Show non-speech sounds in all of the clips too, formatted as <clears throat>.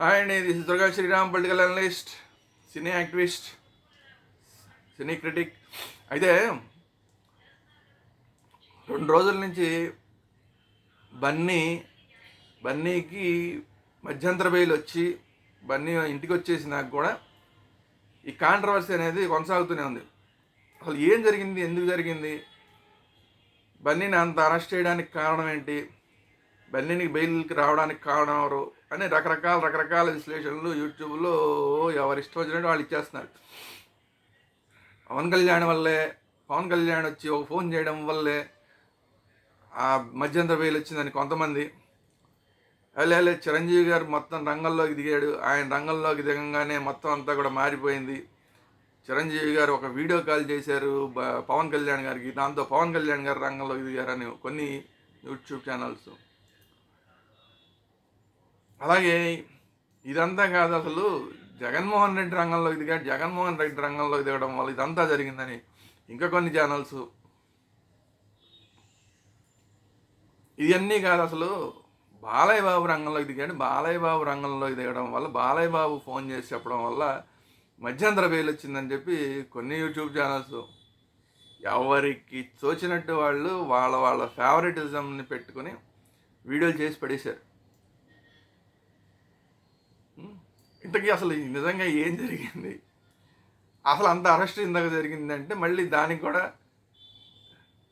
Hi అండి this Durga Sriram political analyst cine activist cine critic. అయితే రెండు రోజుల నుంచి బన్నీ బన్నీకి మధ్యంతర బెయిల్ వచ్చి బన్నీ ఇంటికి వచ్చేసినాక కూడా ఈ కాంట్రవర్సీ అనేది కొనసాగుతూనే ఉంది. అసలు ఏం జరిగింది? ఎందుకు జరిగింది? బన్నీని అంత అరెస్ట్ చేయడానికి కారణం ఏంటి? బన్నీని బెయిల్కి రావడానికి కారణం ఎవరు? అని రకరకాల రకరకాల విశ్లేషణలు యూట్యూబ్లో ఎవరు ఇష్టం వచ్చినట్టు వాళ్ళు ఇచ్చేస్తున్నారు. పవన్ కళ్యాణ్ వల్లే పవన్ కళ్యాణ్ వచ్చి ఒక ఫోన్ చేయడం వల్లే ఆ మధ్యంతర వేలు వచ్చిందని కొంతమంది. అలే చిరంజీవి గారు మొత్తం రంగంలోకి దిగాడు. ఆయన రంగంలోకి దిగంగానే మొత్తం అంతా కూడా మారిపోయింది. చిరంజీవి గారు ఒక వీడియో కాల్ చేశారు పవన్ కళ్యాణ్ గారికి. దాంతో పవన్ కళ్యాణ్ గారు రంగంలోకి దిగారని కొన్ని యూట్యూబ్ ఛానల్స్. అలాగే ఇదంతా కాదు అసలు జగన్మోహన్ రెడ్డి రంగంలో దిగాడు జగన్మోహన్ రెడ్డి రంగంలో దిగడం వల్ల ఇదంతా జరిగిందని ఇంకా కొన్ని ఛానల్స్ ఇవన్నీ కాదు అసలు బాలయ్య బాబు రంగంలోకి దిగాడు బాలయ్య బాబు రంగంలోకి దిగడం వల్ల బాలయ్య బాబు ఫోన్ చేసి చెప్పడం వల్ల మధ్యంతర బెయిల్ వచ్చిందని చెప్పి కొన్ని యూట్యూబ్ ఛానల్స్ ఎవరికి తోచినట్టు వాళ్ళు వాళ్ళ వాళ్ళ ఫేవరెటిజంని పెట్టుకొని వీడియోలు చేసి పడేశారు. ఇంతకీ అసలు నిజంగా ఏం జరిగింది? అసలు అంత అరెస్ట్ ఇందాక జరిగిందంటే మళ్ళీ దానికి కూడా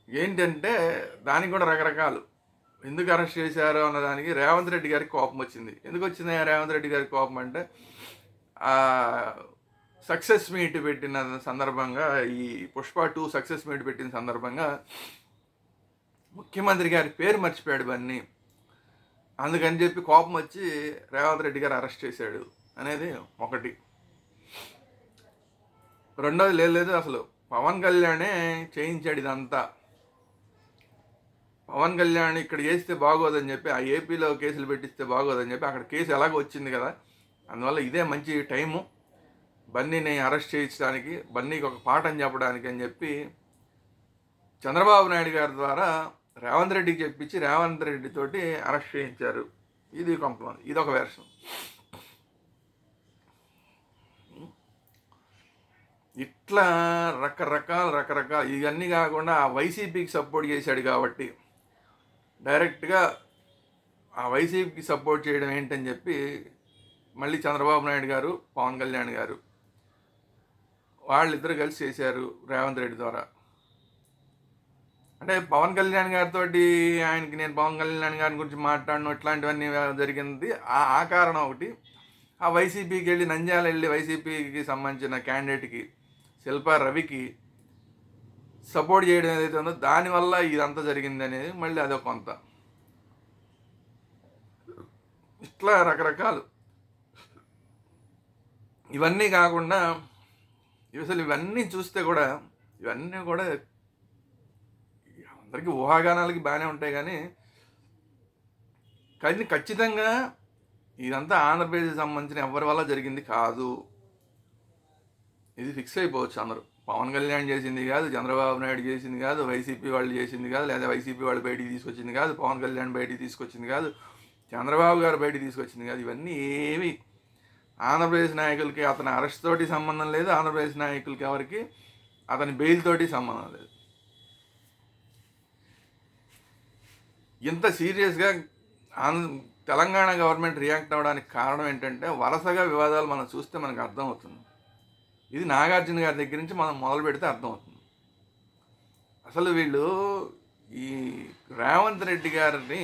ఏంటంటే దానికి కూడా రకరకాలు. ఎందుకు అరెస్ట్ చేశారు అన్న దానికి రేవంత్ రెడ్డి గారికి కోపం వచ్చింది. ఎందుకు వచ్చింది రేవంత్ రెడ్డి గారికి కోపం అంటే సక్సెస్ మీట్ పెట్టిన సందర్భంగా ఈ పుష్ప టూ సక్సెస్ మీట్ పెట్టిన సందర్భంగా ముఖ్యమంత్రి గారి పేరు మర్చిపోయాడు బన్నీ. అందుకని చెప్పి కోపం వచ్చి రేవంత్ రెడ్డి గారు అరెస్ట్ చేశాడు. అనేది ఒకటి. రెండోది లేదు లేదు అసలు పవన్ కళ్యాణే చేయించాడు ఇదంతా. పవన్ కళ్యాణ్ ఇక్కడ చేస్తే బాగోదని చెప్పి ఆ ఏపీలో కేసులు పెట్టిస్తే బాగోదని చెప్పి అక్కడ కేసు ఎలాగో వచ్చింది కదా. అందువల్ల ఇదే మంచి టైము. బన్నీని అరెస్ట్ చేయించడానికి బన్నీకి ఒక పాఠం చెప్పడానికి అని చెప్పి చంద్రబాబు నాయుడు గారి ద్వారా రేవంత్ రెడ్డికి చెప్పించి రేవంత్ రెడ్డితోటి అరెస్ట్ చేయించారు. ఇది కొంతమంది ఇది ఒక వెర్షన్. ఇట్లా రకరకాల రకరకాల ఇవన్నీ కాకుండా ఆ వైసీపీకి సపోర్ట్ చేశాడు కాబట్టి డైరెక్ట్గా ఆ వైసీపీకి సపోర్ట్ చేయడం ఏంటని చెప్పి మళ్ళీ చంద్రబాబు నాయుడు గారు పవన్ కళ్యాణ్ గారు వాళ్ళిద్దరు కలిసి చేశారు రేవంత్ రెడ్డి ద్వారా. అంటే పవన్ కళ్యాణ్ గారితో ఆయనకి నేను పవన్ కళ్యాణ్ గారి గురించి మాట్లాడను ఇట్లాంటివన్నీ జరిగింది. ఆ ఆ కారణం ఒకటి ఆ వైసీపీకి వెళ్ళి నంద్యాల వెళ్ళి వైసీపీకి సంబంధించిన క్యాండిడేట్కి శిల్పా రవికి సపోర్ట్ చేయడం ఏదైతే ఉందో దానివల్ల ఇదంతా జరిగింది అనేది మళ్ళీ అదొక కొంత. ఇట్లా రకరకాలు. ఇవన్నీ కాకుండా అసలు ఇవన్నీ చూస్తే కూడా ఇవన్నీ కూడా అందరికీ ఊహాగానాలకి బాగానే ఉంటాయి కానీ కానీ ఖచ్చితంగా ఇదంతా ఆంధ్రప్రదేశ్కి సంబంధించిన ఎవరి వల్ల జరిగింది కాదు. ఇది ఫిక్స్ అయిపోవచ్చు అందరూ. పవన్ కళ్యాణ్ చేసింది కాదు చంద్రబాబు నాయుడు చేసింది కాదు వైసీపీ వాళ్ళు చేసింది కాదు లేదా వైసీపీ వాళ్ళు బయటికి తీసుకొచ్చింది కాదు పవన్ కళ్యాణ్ బయటికి తీసుకొచ్చింది కాదు చంద్రబాబు గారు బయటికి తీసుకొచ్చింది కాదు ఇవన్నీ ఏవి ఆంధ్రప్రదేశ్ నాయకులకి అతని అరెస్ట్ తోటి సంబంధం లేదు ఆంధ్రప్రదేశ్ నాయకులకి ఎవరికి అతని బెయిల్ తోటి సంబంధం లేదు. ఇంత సీరియస్గా ఆంధ్ర తెలంగాణ గవర్నమెంట్ రియాక్ట్ అవ్వడానికి కారణం ఏంటంటే వరుసగా వివాదాలు మనం చూస్తే మనకు అర్థమవుతుంది. ఇది నాగార్జున గారి దగ్గర నుంచి మనం మొదలు పెడితే అర్థమవుతుంది. అసలు వీళ్ళు ఈ రేవంత్ రెడ్డి గారిని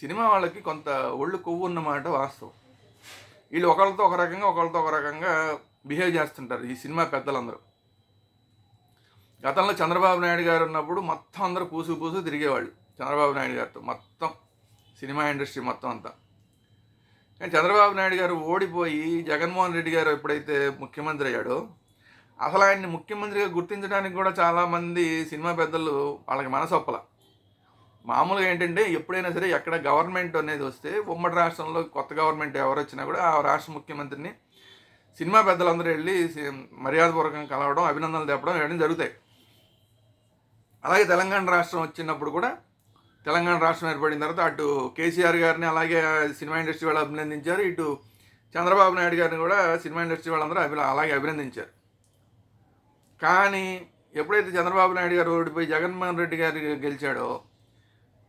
సినిమా వాళ్ళకి కొంత ఒళ్ళు కొవ్వు ఉన్నమాట వాస్తవం. వీళ్ళు ఒకళ్ళతో ఒక రకంగా ఒకళ్ళతో ఒక రకంగా బిహేవ్ చేస్తుంటారు ఈ సినిమా పెద్దలందరూ. గతంలో చంద్రబాబు నాయుడు గారు ఉన్నప్పుడు మొత్తం అందరూ పూసు పూసు తిరిగేవాళ్ళు చంద్రబాబు నాయుడు గారితో మొత్తం సినిమా ఇండస్ట్రీ మొత్తం అంతా. కానీ చంద్రబాబు నాయుడు గారు ఓడిపోయి జగన్మోహన్ రెడ్డి గారు ఎప్పుడైతే ముఖ్యమంత్రి అయ్యాడో అసలు ఆయన్ని ముఖ్యమంత్రిగా గుర్తించడానికి కూడా చాలామంది సినిమా పెద్దలు వాళ్ళకి మనసొప్పల మామూలుగా ఏంటంటే ఎప్పుడైనా సరే ఎక్కడ గవర్నమెంట్ అనేది వస్తే ఉమ్మడి రాష్ట్రంలో కొత్త గవర్నమెంట్ ఎవరు వచ్చినా కూడా ఆ రాష్ట్ర ముఖ్యమంత్రిని సినిమా పెద్దలందరూ వెళ్ళి మర్యాదపూర్వకంగా కలవడం అభినందనలు తెప్పడం ఇవన్నీ జరుగుతాయి. అలాగే తెలంగాణ రాష్ట్రం వచ్చినప్పుడు కూడా తెలంగాణ రాష్ట్రం ఏర్పడిన తర్వాత అటు కేసీఆర్ గారిని అలాగే సినిమా ఇండస్ట్రీ వాళ్ళు అభినందించారు. ఇటు చంద్రబాబు నాయుడు గారిని కూడా సినిమా ఇండస్ట్రీ వాళ్ళందరూ అభి అలాగే అభినందించారు. కానీ ఎప్పుడైతే చంద్రబాబు నాయుడు గారు ఓడిపోయి జగన్మోహన్ రెడ్డి గారు గెలిచాడో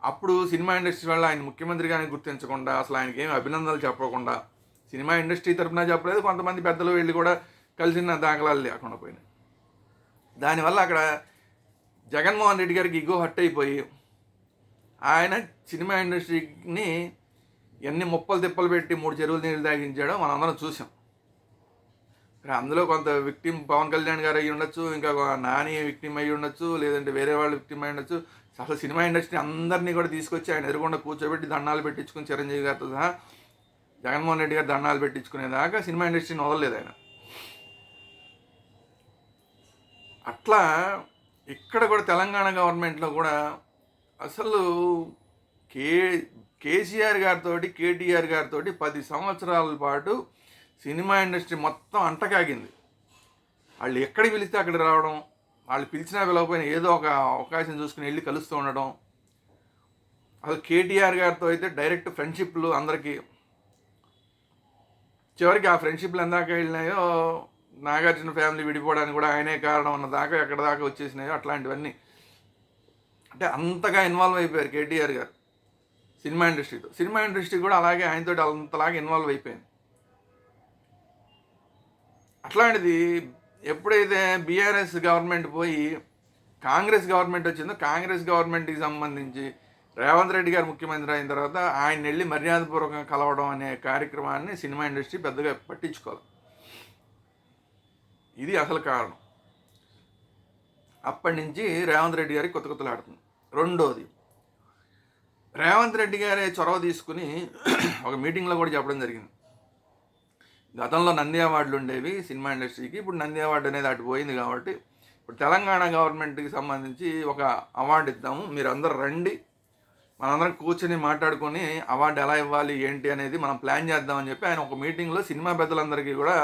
అప్పుడు సినిమా ఇండస్ట్రీ వల్ల ఆయన ముఖ్యమంత్రిగానే గుర్తించకుండా అసలు ఆయనకి ఏమి అభినందనలు చెప్పకుండా సినిమా ఇండస్ట్రీ తరఫున చెప్పలేదు. కొంతమంది పెద్దలు వెళ్ళి కూడా కలిసిన దాఖలాలు లేకుండా పోయినాయి. దానివల్ల అక్కడ జగన్మోహన్ రెడ్డి గారికి ఇగో హట్ అయిపోయి ఆయన సినిమా ఇండస్ట్రీని ఎన్ని ముప్పలు తిప్పలు పెట్టి మూడు చెరువులు నీళ్ళు తాగించాడో మనం అందరం చూసాం. మరి అందులో కొంత విక్టిమ్ పవన్ కళ్యాణ్ గారు అయ్యి ఉండొచ్చు ఇంకా నాని విక్టిమ్ అయ్యి ఉండొచ్చు లేదంటే వేరే వాళ్ళు విక్టిమ్ అయ్యి ఉండొచ్చు. అసలు సినిమా ఇండస్ట్రీ అందరినీ కూడా తీసుకొచ్చి ఆయన ఎదురుకుండా కూర్చోబెట్టి దండాలు పెట్టించుకుని చిరంజీవి గారితో సహా జగన్మోహన్ రెడ్డి గారు దండాలు పెట్టించుకునేదాకా సినిమా ఇండస్ట్రీని వదలలేదు ఆయన. అట్లా ఇక్కడ కూడా తెలంగాణ గవర్నమెంట్లో కూడా అసలు కే కేసీఆర్ గారితో కేటీఆర్ గారితో పది సంవత్సరాల పాటు సినిమా ఇండస్ట్రీ మొత్తం అంటకాగింది. వాళ్ళు ఎక్కడికి పిలిస్తే అక్కడ రావడం వాళ్ళు పిలిచినా పిలవకపోయినా ఏదో ఒక అవకాశం చూసుకుని వెళ్ళి కలుస్తూ ఉండడం. అసలు కేటీఆర్ గారితో అయితే డైరెక్ట్ ఫ్రెండ్షిప్లు అందరికీ. చివరికి ఆ ఫ్రెండ్షిప్లు ఎందాక వెళ్ళినాయో నాగార్జున ఫ్యామిలీ విడిపోవడానికి కూడా ఆయనే కారణం అన్న దాకా ఎక్కడ దాకా వచ్చేసినాయో అట్లాంటివన్నీ. అంటే అంతగా ఇన్వాల్వ్ అయిపోయారు కేటీఆర్ గారు. సినిమా ఇండస్ట్రీతో. సినిమా ఇండస్ట్రీ కూడా అలాగే ఆయనతో అంతలాగా ఇన్వాల్వ్ అయిపోయింది. అట్లాంటిది ఎప్పుడైతే బీఆర్ఎస్ గవర్నమెంట్ పోయి కాంగ్రెస్ గవర్నమెంట్ వచ్చిందో కాంగ్రెస్ గవర్నమెంట్కి సంబంధించి రేవంత్ రెడ్డి గారు ముఖ్యమంత్రి అయిన తర్వాత ఆయన వెళ్ళి మర్యాదపూర్వకంగా కలవడం అనే కార్యక్రమాన్ని సినిమా ఇండస్ట్రీ పెద్దగా పట్టించుకోవాలి ఇది అసలు కారణం. అప్పటి నుంచి రేవంత్ రెడ్డి గారికి కొత్త కొత్తలాడుతుంది రెండోది రేవంత్ రెడ్డి గారే చొరవ తీసుకుని <clears throat> ఒక మీటింగ్లో కూడా చెప్పడం జరిగింది. గతంలో నంది అవార్డులు ఉండేవి సినిమా ఇండస్ట్రీకి ఇప్పుడు నంది అవార్డు అనేది అటు పోయింది కాబట్టి ఇప్పుడు తెలంగాణ గవర్నమెంట్కి సంబంధించి ఒక అవార్డు ఇద్దాము మీరు అందరు రండి మనందరం కూర్చొని మాట్లాడుకొని అవార్డు ఎలా ఇవ్వాలి ఏంటి అనేది మనం ప్లాన్ చేద్దామని చెప్పి ఆయన ఒక మీటింగ్లో సినిమా పెద్దలందరికీ కూడా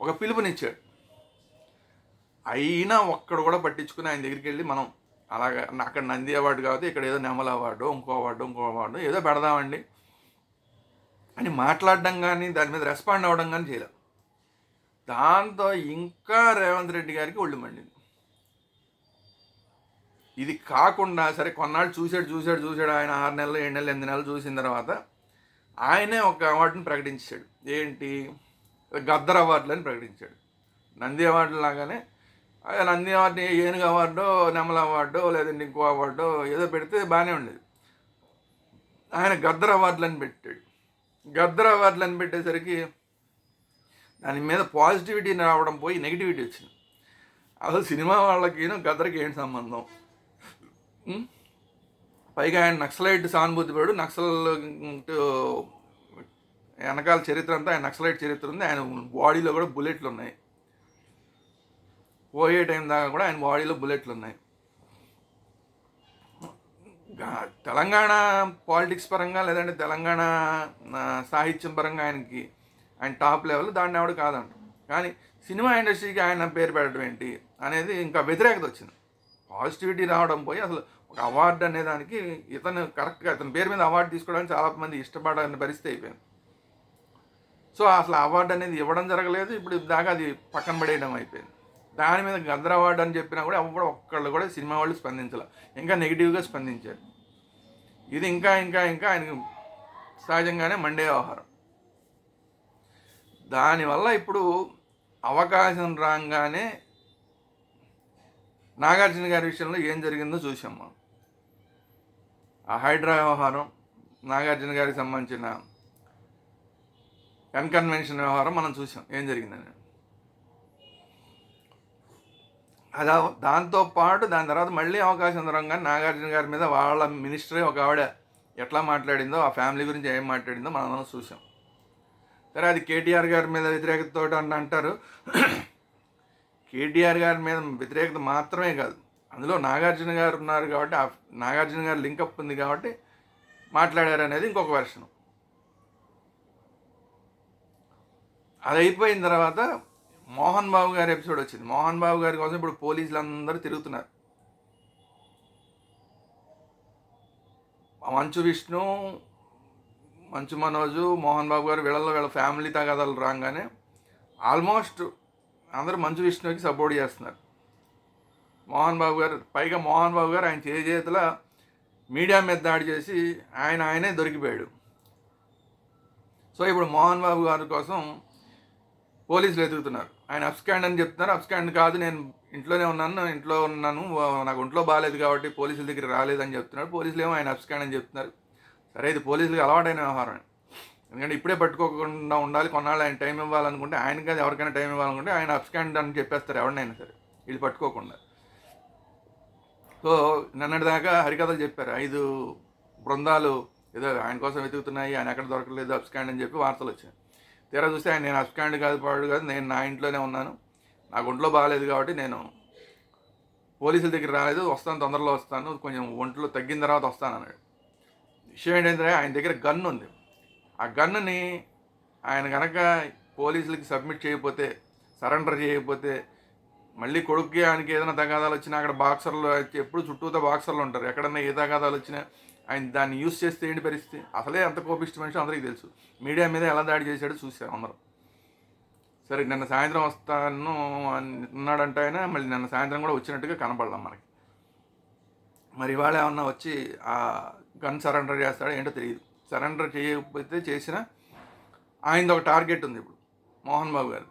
ఒక పిలుపునిచ్చాడు. అయినా ఒక్కడు కూడా పట్టించుకుని ఆయన దగ్గరికి వెళ్ళి మనం అలాగా అక్కడ నంది అవార్డు కాబట్టి ఇక్కడ ఏదో నెమల అవార్డు ఇంకో అవార్డు ఇంకో అవార్డు ఏదో పెడదామండి అని మాట్లాడడం కానీ దాని మీద రెస్పాండ్ అవ్వడం కానీ చేయలేదు దాంతో ఇంకా రేవంత్ రెడ్డి గారికి ఒళ్ళు మండింది. ఇది కాకుండా సరే కొన్నాళ్ళు చూశాడు చూశాడు చూశాడు ఆయన ఆరు నెలలు ఏడు నెలలు ఎనిమిది నెలలు చూసిన తర్వాత ఆయనే ఒక అవార్డుని ప్రకటించాడు. ఏంటి? గద్దర్ అవార్డులు అని ప్రకటించాడు. నంది అవార్డు లాగానే నంది అవార్డు ఏనుగు అవార్డు నెమల అవార్డు లేదంటే ఇంకో అవార్డు ఏదో పెడితే బాగానే ఉండేది. ఆయన గద్దర్ అవార్డులు అని పెట్టాడు. గద్దర్ అవార్డులు అని పెట్టేసరికి దాని మీద పాజిటివిటీ రావడం పోయి నెగిటివిటీ వచ్చింది. అసలు సినిమా వాళ్ళకి గద్దర్కి ఏంటి సంబంధం? పైగా ఆయన నక్సలైట్ సానుభూతి పడు నక్సల్ వెనకాల చరిత్ర అంతా ఆయన నక్సలైట్ చరిత్ర ఉంది. ఆయన బాడీలో కూడా బుల్లెట్లు ఉన్నాయి. పోయే టైం దాకా కూడా ఆయన బాడీలో బుల్లెట్లు ఉన్నాయి. తెలంగాణ పాలిటిక్స్ పరంగా లేదంటే తెలంగాణ సాహిత్యం పరంగా ఆయనకి ఆయన టాప్ లెవెల్ దాన్ని ఎవడు కాదంట. కానీ సినిమా ఇండస్ట్రీకి ఆయన పేరు పెట్టడం ఏంటి అనేది ఇంకా వ్యతిరేకత వచ్చింది. పాజిటివిటీ రావడం పోయి అసలు ఒక అవార్డు అనే దానికి ఇతను కరెక్ట్గా ఇతని పేరు మీద అవార్డు తీసుకోవడానికి చాలామంది ఇష్టపడని పరిస్థితి అయిపోయింది. సో అసలు అవార్డు అనేది ఇవ్వడం జరగలేదు ఇప్పుడు దాకా అది పక్కన పడేయడం అయిపోయింది. దాని మీద గద్దర్ అని చెప్పినా కూడా ఎవరు ఒక్కళ్ళు కూడా సినిమా వాళ్ళు స్పందించాల. ఇంకా నెగిటివ్గా స్పందించారు. ఇది ఇంకా ఇంకా ఇంకా ఆయనకు సహజంగానే మండే వ్యవహారం. దానివల్ల ఇప్పుడు అవకాశం రాగానే నాగార్జున గారి విషయంలో ఏం జరిగిందో చూసాం మనం. ఆ హైడ్రా వ్యవహారం నాగార్జున గారికి సంబంధించిన అన్కన్వెన్షన్ వ్యవహారం మనం చూసాం ఏం జరిగిందని అదా దాంతో పాటు దాని తర్వాత మళ్ళీ అవకాశం దొరకగానే నాగార్జున గారి మీద వాళ్ళ మినిస్టరే ఒక ఆవిడ ఎట్లా మాట్లాడిందో ఆ ఫ్యామిలీ గురించి ఏం మాట్లాడిందో మనం చూసాం. సరే అది కేటీఆర్ గారి మీద వ్యతిరేకతతో అని అంటారు. కేటీఆర్ గారి మీద వ్యతిరేకత మాత్రమే కాదు. అందులో నాగార్జున గారు ఉన్నారు కాబట్టి ఆ నాగార్జున గారు లింకప్ ఉంది కాబట్టి మాట్లాడారు అనేది ఇంకొక వెర్షన్. అది అయిపోయిన తర్వాత మోహన్ బాబు గారి ఎపిసోడ్ వచ్చింది. మోహన్ బాబు గారి కోసం ఇప్పుడు పోలీసులు అందరూ తిరుగుతున్నారు. మంచు విష్ణు మంచు మనోజు మోహన్ బాబు గారు వీళ్ళలో వీళ్ళ ఫ్యామిలీ తగాదాలు రాగానే ఆల్మోస్ట్ అందరూ మంచు విష్ణుకి సపోర్ట్ చేస్తున్నారు. మోహన్ బాబు గారు పైగా మోహన్ బాబు గారు ఆయన చేతుల మీడియా మీద దాడి చేసి ఆయన ఆయనే దొరికిపోయాడు. సో ఇప్పుడు మోహన్ బాబు గారి కోసం పోలీసులు ఎదుగుతున్నారు. ఆయన అప్స్కాండ్ అని చెప్తున్నారు. అప్స్కాండ్ కాదు నేను ఇంట్లోనే ఉన్నాను ఇంట్లో ఉన్నాను నాకు ఒంట్లో బాగాలేదు కాబట్టి పోలీసుల దగ్గర రాలేదని చెప్తున్నారు. పోలీసులు ఏమో ఆయన అప్స్కాండ్ అని చెప్తున్నారు. సరే ఇది పోలీసులకు అలవాటైన వ్యవహారం ఎందుకంటే ఇప్పుడే పట్టుకోకుండా ఉండాలి కొన్నాళ్ళు ఆయన టైం ఇవ్వాలనుకుంటే ఆయనకి అది ఎవరికైనా టైం ఇవ్వాలనుకుంటే ఆయన అప్స్కాండ్ అని చెప్పేస్తారు ఎవరినైనా సరే. వీళ్ళు పట్టుకోకుండా. సో నిన్నటిదాకా హరికథలు చెప్పారు. ఐదు బృందాలు ఏదో ఆయన కోసం వెతుకుతున్నాయి ఆయన ఎక్కడ దొరకలేదు అప్స్కాండ్ అని చెప్పి వార్తలు వచ్చాయి. తీరా చూస్తే ఆయన నేను అప్స్కాండ్ కాదు పాడు కాదు నేను నా ఇంట్లోనే ఉన్నాను. నాకు ఒంట్లో బాగాలేదు కాబట్టి నేను పోలీసుల దగ్గర రాలేదు వస్తాను తొందరలో వస్తాను కొంచెం ఒంట్లో తగ్గిన తర్వాత వస్తాను అన్నాడు. విషయం ఏంటంటే ఆయన దగ్గర గన్ ఉంది. ఆ గన్నుని ఆయన కనుక పోలీసులకి సబ్మిట్ చేయకపోతే సరెండర్ చేయకపోతే మళ్ళీ కొడుక్కి ఆయనకి ఏదైనా తగాదాలు వచ్చినా అక్కడ బాక్సర్లు ఎప్పుడు చుట్టూతో బాక్సర్లు ఉంటారు. ఎక్కడన్నా ఏ తగాదాలు వచ్చినా ఆయన దాన్ని యూస్ చేస్తే ఏంటి పరిస్థితి? అసలే అంత కోపిష్టి మనిషి అందరికీ తెలుసు. మీడియా మీద ఎలా దాడి చేశాడో చూశారు అందరూ. సరే నిన్న సాయంత్రం వస్తాను అన్నాడంట ఆయన మళ్ళీ నిన్న సాయంత్రం కూడా వచ్చినట్టుగా కనపడదాం మనకి. మరి ఇవాళ ఏమన్నా వచ్చి ఆ గన్ సరెండర్ చేస్తాడో ఏంటో తెలియదు. సరెండర్ చేయకపోతే చేసిన ఆయనది ఒక టార్గెట్ ఉంది ఇప్పుడు మోహన్ బాబు గారు.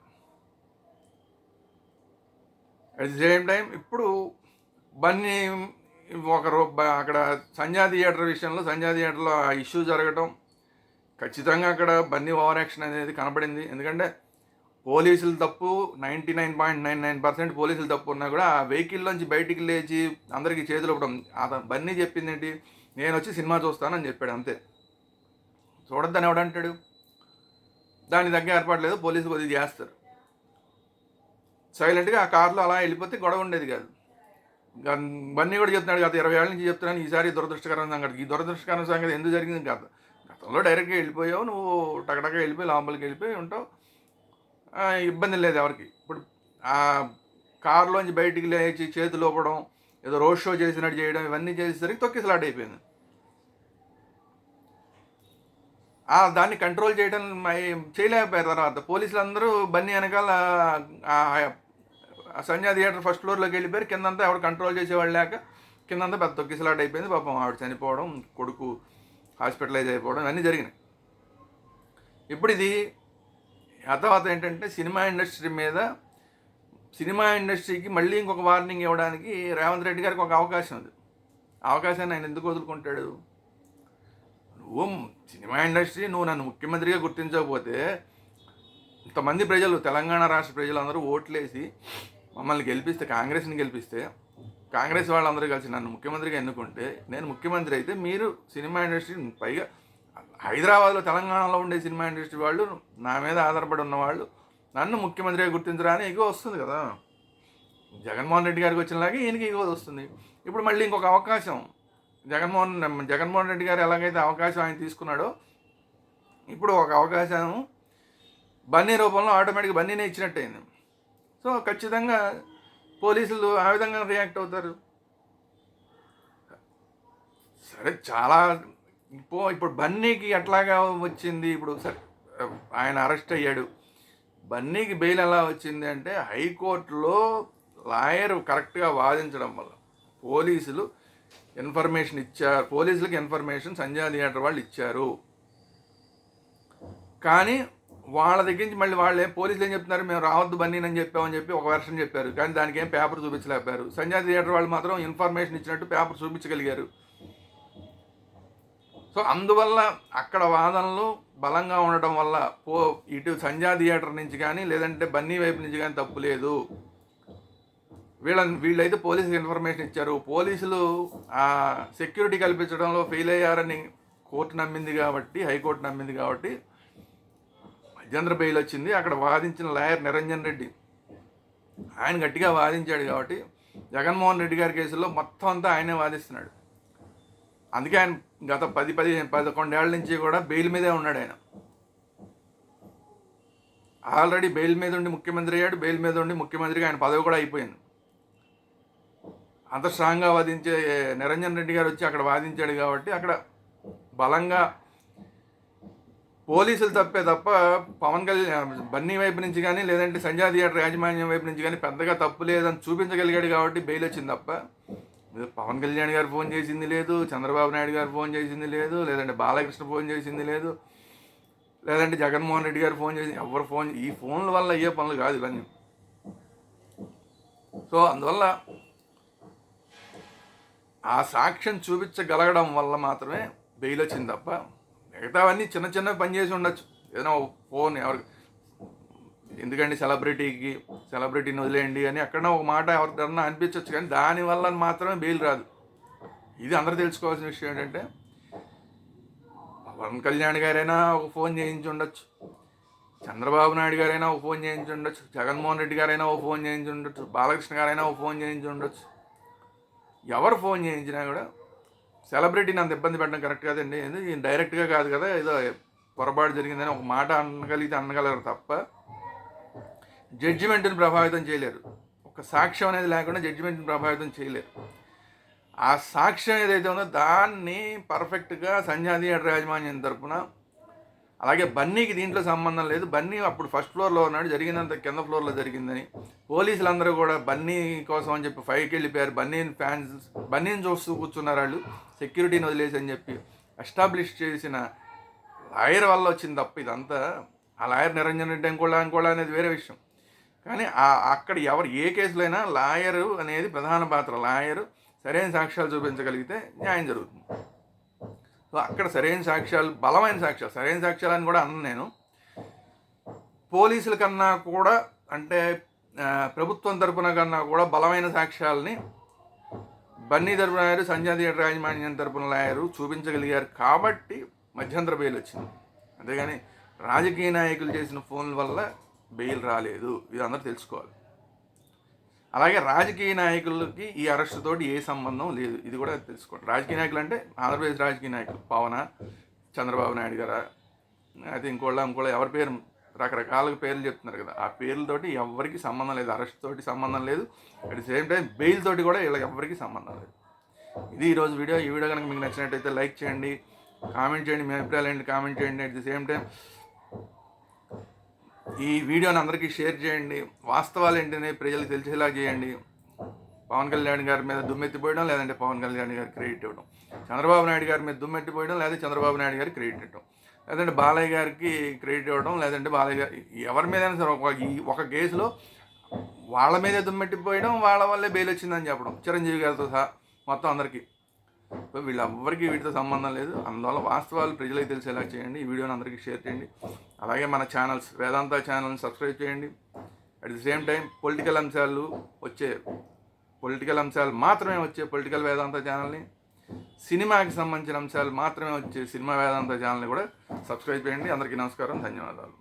అట్ ది సేమ్ టైం ఇప్పుడు బన్నీ ఒకరు అక్కడ సంధ్యా థియేటర్ విషయంలో సంధ్యా థియేటర్లో ఆ ఇష్యూ జరగటం ఖచ్చితంగా అక్కడ బన్నీ ఓవర్ యాక్షన్ అనేది కనపడింది. ఎందుకంటే పోలీసులు తప్పు ninety nine point nine nine percent పోలీసులు తప్పు ఉన్నా కూడా ఆ వెహికల్లోంచి బయటికి లేచి అందరికీ చేతులు ఇవ్వడం. అతను బన్నీ చెప్పింది ఏంటి? నేను వచ్చి సినిమా చూస్తానని చెప్పాడు అంతే. చూడొద్దని ఎవడంటాడు దాని దగ్గర ఏర్పాటు లేదు పోలీసులు కొద్దిగా చేస్తారు. సైలెంట్గా ఆ కార్లో అలా వెళ్ళిపోతే గొడవ ఉండేది కాదు. బన్నీ కూడా చెప్తున్నాడు గత ఇరవై ఏళ్ళ నుంచి చెప్తున్నాను ఈసారి దురదృష్టకరం సంగతి. ఈ దురదృష్టకరం సంగతి ఎందుకు జరిగింది? గత గతంలో డైరెక్ట్గా వెళ్ళిపోయావు నువ్వు టకటక వెళ్ళిపోయి లోపలికి వెళ్ళిపోయి ఉంటావు. ఇబ్బంది లేదు ఎవరికి. ఇప్పుడు ఆ కారులోంచి బయటికి లేచి చేతులు లోపడం ఏదో రోడ్ షో చేసినట్టు చేయడం ఇవన్నీ చేసేసరికి తొక్కిసలాట్ అయిపోయింది. దాన్ని కంట్రోల్ చేయడం చేయలేకపోయారు తర్వాత. పోలీసులు అందరూ బన్నీ వెనకాల సంజయ్ థియేటర్ ఫస్ట్ ఫ్లోర్లోకి వెళ్ళిపోయారు. కిందంతా ఎవరు కంట్రోల్ చేసేవాళ్ళు లేక కిందంతా పెద్ద తొక్కిసలాట్ అయిపోయింది. పాపం ఆవిడ చనిపోవడం కొడుకు హాస్పిటలైజ్ అయిపోవడం అన్నీ జరిగినాయి. ఇప్పుడు ఇది తర్వాత ఏంటంటే సినిమా ఇండస్ట్రీ మీద సినిమా ఇండస్ట్రీకి మళ్ళీ ఇంకొక వార్నింగ్ ఇవ్వడానికి రేవంత్ రెడ్డి గారికి ఒక అవకాశం ఉంది. అవకాశాన్ని ఆయన ఎందుకు వదులుకుంటాడు? నువ్వు సినిమా ఇండస్ట్రీ నువ్వు నన్ను ముఖ్యమంత్రిగా గుర్తించకపోతే ఇంతమంది ప్రజలు తెలంగాణ రాష్ట్ర ప్రజలందరూ ఓట్లేసి మమ్మల్ని గెలిపిస్తే కాంగ్రెస్ని గెలిపిస్తే కాంగ్రెస్ వాళ్ళందరూ కలిసి నన్ను ముఖ్యమంత్రిగా ఎన్నుకుంటే నేను ముఖ్యమంత్రి అయితే మీరు సినిమా ఇండస్ట్రీ పైగా హైదరాబాద్లో తెలంగాణలో ఉండే సినిమా ఇండస్ట్రీ వాళ్ళు నా మీద ఆధారపడి ఉన్నవాళ్ళు నన్ను ముఖ్యమంత్రిగా గుర్తించడానికి ఎగో వస్తుంది కదా. జగన్మోహన్ రెడ్డి గారికి వచ్చినలాగే ఈయనకి ఎగో వస్తుంది. ఇప్పుడు మళ్ళీ ఇంకొక అవకాశం. జగన్మోహన్ జగన్మోహన్ రెడ్డి గారు ఎలాగైతే అవకాశం ఆయన తీసుకున్నాడో ఇప్పుడు ఒక అవకాశం బన్నీ రూపంలో ఆటోమేటిక్గా బన్నీనే ఇచ్చినట్టయింది. సో ఖచ్చితంగా పోలీసులు ఆ విధంగా రియాక్ట్ అవుతారు. సరే చాలా ఇపో ఇప్పుడు బన్నీకి ఎట్లాగా వచ్చింది? ఇప్పుడు సరే ఆయన అరెస్ట్ అయ్యాడు. బన్నీకి బెయిల్ ఎలా వచ్చింది అంటే హైకోర్టులో లాయర్ కరెక్ట్గా వాదించడం వల్ల. పోలీసులు ఇన్ఫర్మేషన్ ఇచ్చారు పోలీసులకు ఇన్ఫర్మేషన్ సంజయ్ థియేటర్ వాళ్ళు ఇచ్చారు. కానీ వాళ్ళ దగ్గర నుంచి మళ్ళీ వాళ్ళే పోలీసులు ఏం చెప్తున్నారు? మేము రావద్దు బన్నీ అని చెప్పామని చెప్పి ఒక వెర్షన్ చెప్పారు. కానీ దానికి ఏం పేపర్ చూపించలేకపోయారు. సంజయ్ థియేటర్ వాళ్ళు మాత్రం ఇన్ఫర్మేషన్ ఇచ్చినట్టు పేపర్ చూపించగలిగారు. సో అందువల్ల అక్కడ వాదనలు బలంగా ఉండటం వల్ల పో ఇటు సంజా థియేటర్ నుంచి కానీ లేదంటే బన్నీ వైపు నుంచి కానీ తప్పు లేదు. వీళ్ళని వీళ్ళైతే పోలీసులకు ఇన్ఫర్మేషన్ ఇచ్చారు. పోలీసులు ఆ సెక్యూరిటీ కల్పించడంలో ఫెయిల్ అయ్యారని కోర్టు నమ్మింది కాబట్టి హైకోర్టు నమ్మింది కాబట్టి మధ్యంతర బెయిల్ వచ్చింది అక్కడ వాదించిన లాయర్ నిరంజన్ రెడ్డి. ఆయన గట్టిగా వాదించాడు కాబట్టి జగన్మోహన్ రెడ్డి గారి కేసులో మొత్తం అంతా ఆయనే వాదిస్తున్నాడు. అందుకే ఆయన గత పది పది పదకొండేళ్ళ నుంచి కూడా బెయిల్ మీదే ఉన్నాడు ఆయన. ఆల్రెడీ బెయిల్ మీద ఉండి ముఖ్యమంత్రి అయ్యాడు బెయిల్ మీద ఉండి ముఖ్యమంత్రిగా ఆయన పదవి కూడా అయిపోయింది. అంత స్ట్రాంగ్గా వాదించే నిరంజన్ రెడ్డి గారు వచ్చి అక్కడ వాదించాడు కాబట్టి అక్కడ బలంగా పోలీసులు తప్పే తప్ప పవన్ కళ్యాణ్ బన్నీ వైపు నుంచి కానీ లేదంటే సంజయ్ థియేటర్ యాజమాన్యం వైపు నుంచి కానీ పెద్దగా తప్పు లేదని చూపించగలిగాడు కాబట్టి బెయిల్ వచ్చింది తప్ప. పవన్ కళ్యాణ్ గారు ఫోన్ చేసింది లేదు చంద్రబాబు నాయుడు గారు ఫోన్ చేసింది లేదు లేదంటే బాలకృష్ణ ఫోన్ చేసింది లేదు లేదంటే జగన్మోహన్ రెడ్డి గారు ఫోన్ చేసి ఎవరు ఫోన్ ఈ ఫోన్ల వల్ల అయ్యే పనులు కాదు ఇవన్నీ. సో అందువల్ల ఆ సాక్ష్యం చూపించగలగడం వల్ల మాత్రమే బెయిల్ వచ్చింది తప్ప. మిగతావన్నీ చిన్న చిన్న పని చేసి ఉండొచ్చు. ఏదైనా ఫోన్ ఎవరికి ఎందుకండి సెలబ్రిటీకి సెలబ్రిటీని వదిలేయండి అని ఎక్కడన్నా ఒక మాట ఎవరికన్నా అనిపించవచ్చు కానీ దానివల్ల మాత్రమే బెయిల్ రాదు. ఇది అందరూ తెలుసుకోవాల్సిన విషయం ఏంటంటే పవన్ కళ్యాణ్ గారైనా ఒక ఫోన్ చేయించి ఉండొచ్చు. చంద్రబాబు నాయుడు గారైనా ఒక ఫోన్ చేయించి ఉండొచ్చు. జగన్మోహన్ రెడ్డి గారైనా ఒక ఫోన్ చేయించి ఉండొచ్చు. బాలకృష్ణ గారైనా ఒక ఫోన్ చేయించి ఉండొచ్చు. ఎవరు ఫోన్ చేయించినా కూడా సెలబ్రిటీని అంత ఇబ్బంది పెట్టడం కరెక్ట్ కాదండి. ఎందుకు ఈయన డైరెక్ట్గా కాదు కదా ఏదో పొరపాటు జరిగిందని ఒక మాట అనగలిగితే అనగలరు తప్ప జడ్జిమెంట్ని ప్రభావితం చేయలేరు. ఒక సాక్ష్యం అనేది లేకుండా జడ్జిమెంట్ని ప్రభావితం చేయలేరు. ఆ సాక్ష్యం ఏదైతే ఉందో దాన్ని పర్ఫెక్ట్గా సంజాది యాజమాన్యం తరపున అలాగే బన్నీకి దీంట్లో సంబంధం లేదు. బన్నీ అప్పుడు ఫస్ట్ ఫ్లోర్లో ఉన్నాడు జరిగినంత కింద ఫ్లోర్లో జరిగిందని. పోలీసులందరూ కూడా బన్నీ కోసం అని చెప్పి ఫైవ్కి వెళ్ళిపోయారు. బన్నీని ఫ్యాన్స్ బన్నీని చూస్తూ కూర్చున్నారు వాళ్ళు. సెక్యూరిటీని వదిలేసి అని చెప్పి ఎస్టాబ్లిష్ చేసిన లాయర్ వల్ల వచ్చింది తప్ప ఇదంతా ఆ లాయర్ నిరంజన్ రెడ్డి అనుకోడా అనుకోలే అనేది వేరే విషయం. కానీ ఆ- అక్కడ ఎవరు ఏ కేసులో అయినా లాయరు అనేది ప్రధాన పాత్ర. లాయరు సరైన సాక్ష్యాలు చూపించగలిగితే న్యాయం జరుగుతుంది. సో అక్కడ సరైన సాక్ష్యాలు బలమైన సాక్ష్యాలు సరైన సాక్ష్యాలు అని కూడా అన్నాను నేను. పోలీసుల కన్నా కూడా అంటే ప్రభుత్వం తరపున కన్నా కూడా బలమైన సాక్ష్యాలని బన్నీ తరపున లాయరు సంధ్యా థియేటర్ యాజమాన్యం తరపున లాయరు చూపించగలిగారు కాబట్టి మధ్యంతర బెయిల్ వచ్చింది. అంతేగాని రాజకీయ నాయకులు చేసిన ఫోన్ల వల్ల బెయిల్ రాలేదు. ఇది అందరూ తెలుసుకోవాలి. అలాగే రాజకీయ నాయకులకి ఈ అరెస్ట్ తోటి ఏ సంబంధం లేదు. ఇది కూడా తెలుసుకోండి. రాజకీయ నాయకులు అంటే ఆంధ్రప్రదేశ్ రాజకీయ నాయకులు. పవన చంద్రబాబు నాయుడు గారా? అయితే ఇంకోళ్ళ ఇంకోళ్ళ ఎవరి పేరు రకరకాలుగా పేర్లు చెప్తున్నారు కదా. ఆ పేర్లతోటి ఎవరికి సంబంధం లేదు. అరెస్ట్ తోటి సంబంధం లేదు. అట్ సేమ్ టైం బెయిల్ తోటి కూడా వీళ్ళకి ఎవరికి సంబంధం లేదు. ఇది ఈరోజు వీడియో. ఈ వీడియో కనుక మీకు నచ్చినట్టయితే లైక్ చేయండి కామెంట్ చేయండి మీ అభిప్రాయాలు ఏంటి కామెంట్ చేయండి. అట్ ది సేమ్ టైం ఈ వీడియోని అందరికీ షేర్ చేయండి. వాస్తవాలు ఏంటనే ప్రజలకు తెలిసేలా చేయండి. పవన్ కళ్యాణ్ గారి మీద దుమ్మెత్తిపోయడం లేదంటే పవన్ కళ్యాణ్ గారి క్రెడిట్ ఇవ్వడం చంద్రబాబు నాయుడు గారి మీద దుమ్మెత్తిపోయడం లేదా చంద్రబాబు నాయుడు గారి క్రెడిట్ ఇవ్వడం లేదంటే బాలయ్య గారికి క్రెడిట్ ఇవ్వడం లేదంటే బాలయ్య గారి ఎవరి మీదైనా సరే ఒక ఈ ఒక కేసులో వాళ్ళ మీదే దుమ్మెట్టిపోయడం వాళ్ళ వల్లే బెయిల్ వచ్చిందని చెప్పడం చిరంజీవి గారితో సహా మొత్తం అందరికీ. వీళ్ళెవ్వరికీ వీటితో సంబంధం లేదు. అందువల్ల వాస్తవాలు ప్రజలకు తెలిసేలా చేయండి. ఈ వీడియోని అందరికీ షేర్ చేయండి. అలాగే మన ఛానల్స్ వేదాంత ఛానల్ని సబ్స్క్రైబ్ చేయండి. At the same time political అంశాలు వచ్చే పొలిటికల్ అంశాలు మాత్రమే వచ్చే పొలిటికల్ వేదాంత ఛానల్ని సినిమాకి సంబంధించిన అంశాలు మాత్రమే వచ్చే సినిమా వేదాంత ఛానల్ని కూడా సబ్స్క్రైబ్ చేయండి. అందరికీ నమస్కారం. ధన్యవాదాలు.